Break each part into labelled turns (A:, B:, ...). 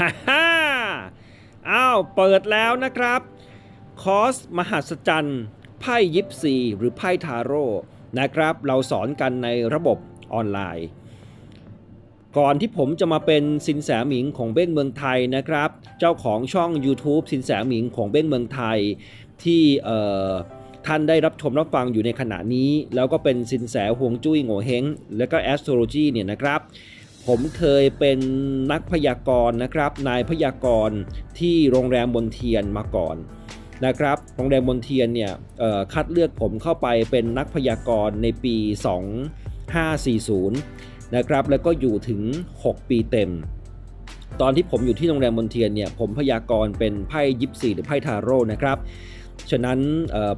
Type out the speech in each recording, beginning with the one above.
A: ฮ่าฮ่าอ้าวเปิดแล้วนะครับ คอร์สมหัศจรรย์ไพ่ยิปซีหรือไพ่ทาโร่นะครับ เราสอนกันในระบบออนไลน์ ก่อนที่ผมจะมาเป็นสินแสหมิงของเบ้งเมืองไทยนะครับ เจ้าของช่อง YouTube สินแสหมิงของเบ้งเมืองไทย ที่เอ่อท่านได้รับชมรับฟังอยู่ในขณะนี้ แล้วก็เป็นสินแสห่วงจุ้ยโง่เฮงและก็ astrology เนี่ยนะครับ ผมเคยเป็นนักพยากรณ์นะครับ นายพยากรณ์ที่โรงแรมบนเทียนมาก่อนนะครับ โรงแรมบนเทียนเนี่ยคัดเลือกผมเข้าไปเป็นนักพยากรณ์ในปี 2540 นะครับ แล้วก็อยู่ถึง 6 ปีเต็ม ตอนที่ผมอยู่ที่โรงแรมบนเทียนเนี่ยผมพยากรณ์เป็นไพ่ยิปซีหรือไพ่ทาโร่นะครับ ฉะนั้น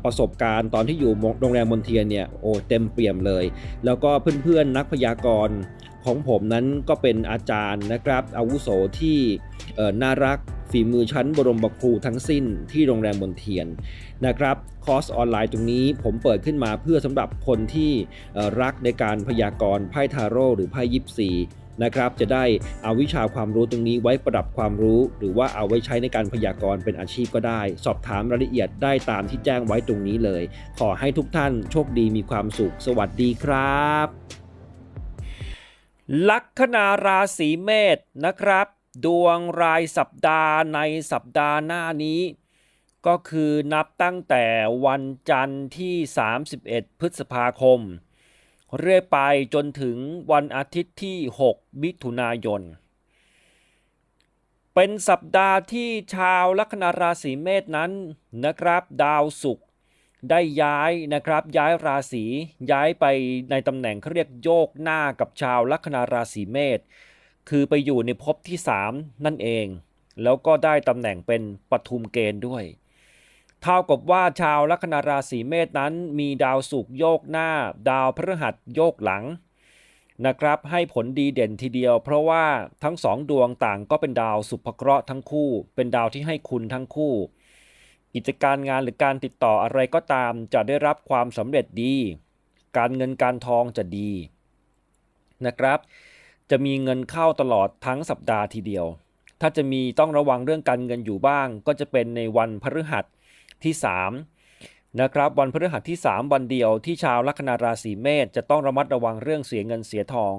A: ประสบการณ์ตอนที่อยู่โรงแรมบนเทียนเนี่ยโอ้เต็มเปี่ยมเลย แล้วก็เพื่อนๆนักพยากรณ์ ของผมนั้นก็เป็นอาจารย์นะครับอาวุโสที่น่ารักฝีมือชั้นบรมบครูทั้งสิ้นที่โรงแรมบนเทียนนะครับคอร์สออนไลน์ตรงนี้ผมเปิดขึ้นมาเพื่อสำหรับคนที่รักในการพยากรณ์ไพ่ทาโร่หรือไพ่ยิปซีนะครับจะได้เอาวิชาความรู้ตรงนี้ไว้ประดับความรู้ หรือว่าเอาไว้ใช้ในการพยากรณ์เป็นอาชีพก็ได้ สอบถามรายละเอียดได้ตามที่แจ้งไว้ตรงนี้เลย ขอให้ทุกท่านโชคดีมีความสุข สวัสดีครับ ลัคนาราศีเมษนะครับ ดวงรายสัปดาห์ในสัปดาห์หน้านี้ ก็คือนับตั้งแต่วันจันทร์ที่ 31 พฤษภาคม เรื่อยไปจนถึงวันอาทิตย์ที่ 6 มิถุนายน เป็นสัปดาห์ที่ชาวลัคนาราศีเมษนั้นนะครับ ดาวศุกร์ ได้ย้ายนะครับย้ายราศีย้ายไปในตำแหน่งเขาเรียกโยกหน้ากับชาวลัคนาราศีเมษคือไปอยู่ในภพที่ 3 นั่นเอง แล้วก็ได้ตำแหน่งเป็นปทุมเกณฑ์ด้วยเท่ากับว่าชาวลัคนาราศีเมษนั้นมีดาวศุกร์โยกหน้า ดาวพฤหัสโยกหลังนะครับให้ผลดีเด่นทีเดียว เพราะว่าทั้งสองดวงต่างก็เป็นดาวสุภเคราะห์ทั้งคู่ เป็นดาวที่ให้คุณทั้งคู่ กิจการงานหรือการติดต่ออะไรก็ตามจะได้รับความสำเร็จดี การเงินการทองจะดีนะครับ จะมีเงินเข้าตลอดทั้งสัปดาห์ทีเดียว ถ้าจะมีต้องระวังเรื่องการเงินอยู่บ้าง ก็จะเป็นในวันพฤหัสที่3นะครับ วันพฤหัสที่ 3 วันเดียวที่ชาวลัคนาราศีเมษจะต้องระมัดระวังเรื่องเสียเงินเสียทอง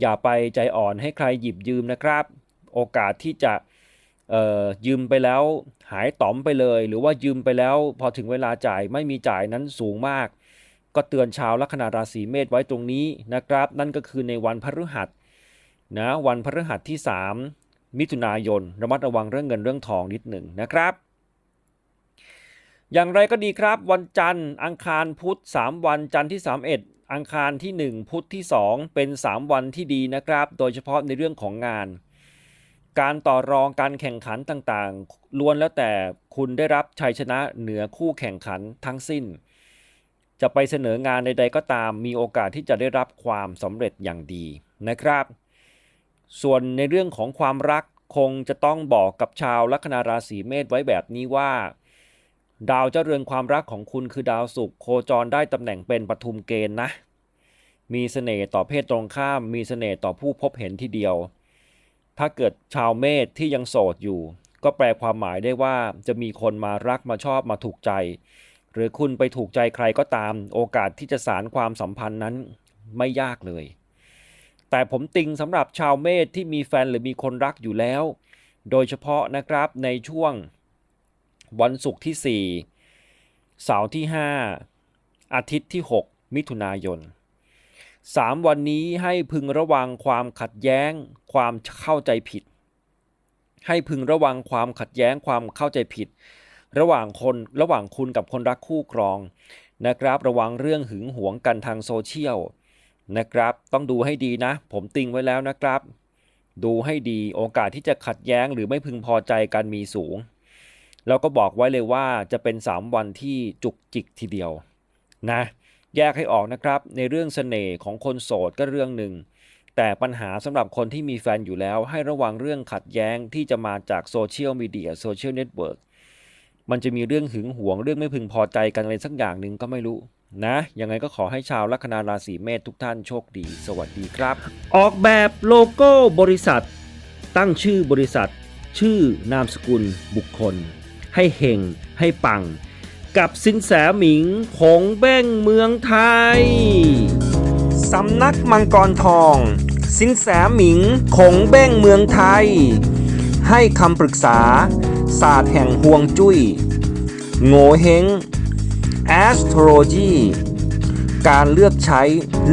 A: อย่าไปใจอ่อนให้ใครหยิบยืมนะครับ โอกาสที่จะ ยืมไปแล้วหายต๋อมไปเลย หรือว่ายืมไปแล้วพอถึงเวลาจ่ายไม่มีจ่ายนั้นสูงมาก ก็เตือนชาวลัคนาราศีเมษไว้ตรงนี้นะครับ นั่นก็คือในวันพฤหัสนะวันพฤหัสที่ 3 มิถุนายน ระมัดระวังเรื่องเงินเรื่องทองนิดหนึ่งนะครับ อย่างไรก็ดีครับ วันจันทร์ อังคารพุธ3วันจันทร์ที่ 31 อังคารที่ 1 พุธที่ 2 เป็น 3 วันที่ดีนะครับ โดยเฉพาะในเรื่องของงาน การต่อรองการแข่งขันต่างๆ ล้วนแล้วแต่คุณได้รับชัยชนะเหนือคู่แข่งขันทั้งสิ้น จะไปเสนองานใดๆก็ตามมีโอกาสที่จะได้รับความสำเร็จอย่างดีนะครับ ส่วนในเรื่องของความรักคงจะต้องบอกกับชาวลัคนาราศีเมษไว้แบบนี้ว่า ดาวเจ้าเรือนความรักของคุณคือดาวศุกร์โคจรได้ตำแหน่งเป็นปทุมเกณฑ์นะ มีเสน่ห์ต่อเพศตรงข้าม มีเสน่ห์ต่อผู้พบเห็นทีเดียว ถ้าเกิดชาวเมษที่ยังโสดอยู่ ก็แปลความหมายได้ว่าจะมีคนมารักมาชอบมาถูกใจ หรือคุณไปถูกใจใครก็ตาม โอกาสที่จะสารความสัมพันธ์นั้นไม่ยากเลย แต่ผมติงสำหรับชาวเมษที่มีแฟนหรือมีคนรักอยู่แล้ว โดยเฉพาะนะครับในช่วงวันศุกร์ที่ 4 เสาร์ที่ 5 อาทิตย์ที่ 6 มิถุนายน 3 วันนี้ให้พึงระวังความขัดแย้ง ความเข้าใจผิด ให้พึงระวังความขัดแย้งความเข้าใจผิด ระหว่างคนระหว่างคุณกับคนรักคู่ครองนะครับ ระวังเรื่องหึงหวงกันทางโซเชียลนะครับ ต้องดูให้ดีนะ ผมติงไว้แล้วนะครับ ดูให้ดีโอกาสที่จะขัดแย้งหรือไม่พึงพอใจกันมีสูง แล้วก็บอกไว้เลยว่าจะเป็น 3 วันที่จุกจิกทีเดียวนะ แยกให้ออกนะครับ ในเรื่องเสน่ห์ของคนโสดก็เรื่องหนึ่ง แต่ปัญหาสำหรับคนที่มีแฟนอยู่แล้ว ให้ระวังเรื่องขัดแย้งที่จะมาจากโซเชียลมีเดียโซเชียลเน็ตเวิร์กมันจะมีเรื่องหึงหวงเรื่องไม่พึงพอใจกันอะไรสักอย่างหนึ่งก็ไม่รู้นะ ยังไงก็ขอให้ชาวลัคนาราศีเมษทุกท่านโชคดี สวัสดีครับ ออกแบบโลโก้บริษัท ตั้งชื่อบริษัท ชื่อนามสกุลบุคคล ให้เฮงให้ปัง กับสินแสหมิงของแบ้งเมืองไทย สำนักมังกรทอง สินแสหมิงคงเบ้งเมืองไทย ให้คำปรึกษา ศาสตร์แห่งห่วงจุ้ยโง่เฮง astrology การเลือกใช้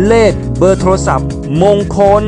A: เลขเบอร์โทรศัพท์มงคล